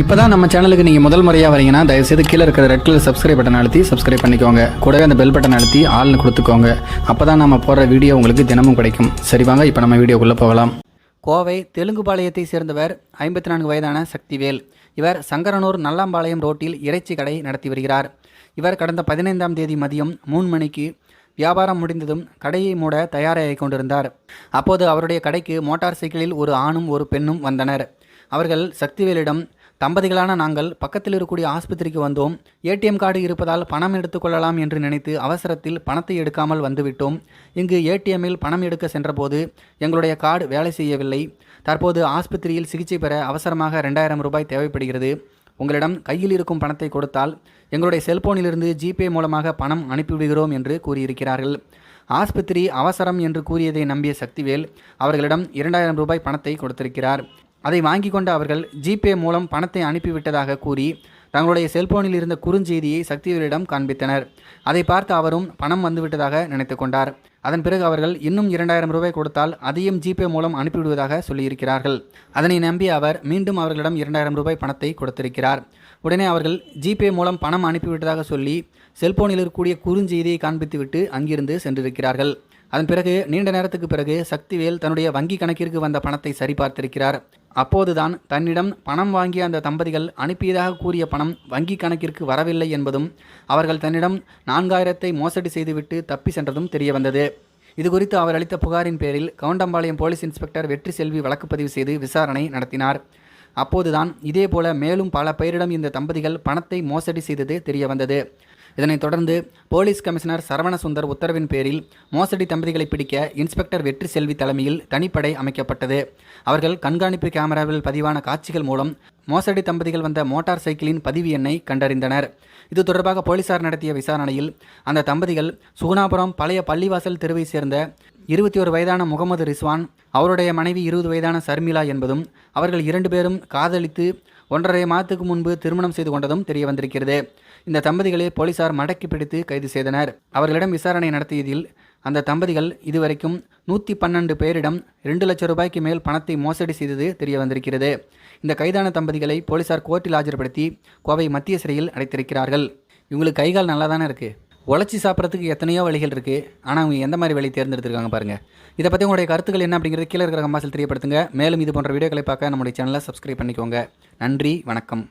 இப்போ தான் நம்ம சேனலுக்கு நீங்கள் முதல் முறையாக வரீங்கன்னா தயவுசெய்து கீழே இருக்கிற ரெட் கலர் சப்ஸ்கிரைப் பட்டன் அழுத்தி சப்ஸ்கிரைப் பண்ணிக்கோங்க. கூடவே அந்த பெல் பட்டன் அழுத்தி ஆள்னு கொடுத்துக்கோங்க. அப்போ தான் நம்ம போடுற வீடியோ உங்களுக்கு தினமும் கிடைக்கும். சரி வாங்க இப்போ நம்ம வீடியோக்குள்ளே போகலாம். கோவை தெலுங்குபாளையத்தை சேர்ந்தவர் ஐம்பத்தி நான்கு வயதான சக்திவேல். இவர் சங்கரனூர் நல்லாம்பாளையம் ரோட்டில் இறைச்சி கடை நடத்தி வருகிறார். இவர் கடந்த பதினைந்தாம் தேதி மதியம் மூணு மணிக்கு வியாபாரம் முடிந்ததும் கடையை மூட தயாராகி கொண்டிருந்தார். அப்போது அவருடைய கடைக்கு மோட்டார் சைக்கிளில் ஒரு ஆணும் ஒரு பெண்ணும் வந்தனர். அவர்கள் சக்திவேலிடம் தம்பதிகளான நாங்கள் பக்கத்தில் இருக்கக்கூடிய ஆஸ்பத்திரிக்கு வந்தோம். ஏடிஎம் கார்டு இருப்பதால் பணம் எடுத்துக்கொள்ளலாம் என்று நினைத்து அவசரத்தில் பணத்தை எடுக்காமல் வந்துவிட்டோம். இங்கு ஏடிஎம்மில் பணம் எடுக்க சென்றபோது எங்களுடைய கார்டு வேலை செய்யவில்லை. தற்போது ஆஸ்பத்திரியில் சிகிச்சை பெற அவசரமாக ரெண்டாயிரம் ரூபாய் தேவைப்படுகிறது. உங்களிடம் கையில் இருக்கும் பணத்தை கொடுத்தால் எங்களுடைய செல்போனிலிருந்து ஜிபே மூலமாக பணம் அனுப்பிவிடுகிறோம் என்று கூறியிருக்கிறார்கள். ஆஸ்பத்திரி அவசரம் என்று கூறியதை நம்பிய சக்திவேல் அவர்களிடம் இரண்டாயிரம் ரூபாய் பணத்தை கொடுத்திருக்கிறார். அதை வாங்கி கொண்ட அவர்கள் ஜிபே மூலம் பணத்தை அனுப்பிவிட்டதாக கூறி தங்களுடைய செல்போனில் இருந்த குறுஞ்செய்தியை சக்திவேலிடம் காண்பித்தனர். அதை பார்த்து அவரும் பணம் வந்துவிட்டதாக நினைத்து கொண்டார். அதன் பிறகு அவர்கள் இன்னும் இரண்டாயிரம் ரூபாய் கொடுத்தால் அதையும் ஜிபே மூலம் அனுப்பிவிடுவதாக சொல்லியிருக்கிறார்கள். அதனை நம்பி அவர் மீண்டும் அவர்களிடம் இரண்டாயிரம் ரூபாய் பணத்தை கொடுத்திருக்கிறார். உடனே அவர்கள் ஜிபே மூலம் பணம் அனுப்பிவிட்டதாக சொல்லி செல்போனில் இருக்கக்கூடிய குறுஞ்செய்தியை காண்பித்துவிட்டு அங்கிருந்து சென்றிருக்கிறார்கள். அதன் பிறகு நீண்ட நேரத்துக்கு பிறகு சக்திவேல் தன்னுடைய வங்கி கணக்கிற்கு வந்த பணத்தை சரிபார்த்திருக்கிறார். அப்போதுதான் தன்னிடம் பணம் வாங்கிய அந்த தம்பதிகள் அனுப்பியதாக கூறிய பணம் வங்கி கணக்கிற்கு வரவில்லை என்பதும் அவர்கள் தன்னிடம் நான்காயிரத்தை மோசடி செய்துவிட்டு தப்பி சென்றதும் தெரியவந்தது. இது குறித்து அவர் அளித்த புகாரின் பேரில் கவுண்டம்பாளையம் போலீஸ் இன்ஸ்பெக்டர் வெற்றி செல்வி வழக்கு பதிவு செய்து விசாரணை நடத்தினார். அப்போதுதான் இதேபோல மேலும் பல பேரிடம் இந்த தம்பதிகள் பணத்தை மோசடி செய்தது தெரியவந்தது. இதனைத் தொடர்ந்து போலீஸ் கமிஷனர் சரவணசுந்தர் உத்தரவின் பேரில் மோசடி தம்பதிகளை பிடிக்க இன்ஸ்பெக்டர் வெற்றி செல்வி தலைமையில் தனிப்படை அமைக்கப்பட்டது. அவர்கள் கண்காணிப்பு கேமராவில் பதிவான காட்சிகள் மூலம் மோசடி தம்பதிகள் வந்த மோட்டார் சைக்கிளின் பதிவு எண்ணை கண்டறிந்தனர். இது தொடர்பாக போலீசார் நடத்திய விசாரணையில் அந்த தம்பதிகள் சுகுணாபுரம் பழைய பள்ளிவாசல் தெருவை சேர்ந்த இருபத்தி ஒரு வயதான முகமது ரிஸ்வான் அவருடைய மனைவி இருபது வயதான சர்மிளா என்பதும் அவர்கள் இரண்டு பேரும் காதலித்து ஒன்றரை மாதத்துக்கு முன்பு திருமணம் செய்து கொண்டதும் தெரிய வந்திருக்கிறது. இந்த தம்பதிகளை போலீசார் மடக்கி பிடித்து கைது செய்தனர். அவர்களிடம் விசாரணை நடத்தியதில் அந்த தம்பதிகள் இதுவரைக்கும் நூற்றி பன்னெண்டு பேரிடம் ரெண்டு லட்சம் ரூபாய்க்கு மேல் பணத்தை மோசடி செய்தது தெரிய வந்திருக்கிறது. இந்த கைதான தம்பதிகளை போலீசார் கோர்ட்டில் ஆஜர்படுத்தி கோவை மத்திய சிறையில் அடைத்திருக்கிறார்கள். இவங்களுக்கு கைகால் நல்லா தானே இருக்குது உழைச்சி சாப்பிட்றதுக்கு எத்தனையோ வழிகள் இருக்குது ஆனால் அவங்க எந்த மாதிரி வழி தேர்ந்தெடுத்துருக்காங்க பாருங்கள் இதை பற்றி உங்களுடைய கருத்துக்கள் என்ன அப்படிங்கிறது கீழே இருக்கிற கம்பாசில் தெரியப்படுத்துங்க. மேலும் இது போன்ற வீடியோக்களை பார்க்க நம்முடைய சேனலை சப்ஸ்கிரைப் பண்ணிக்கோங்க. நன்றி வணக்கம்.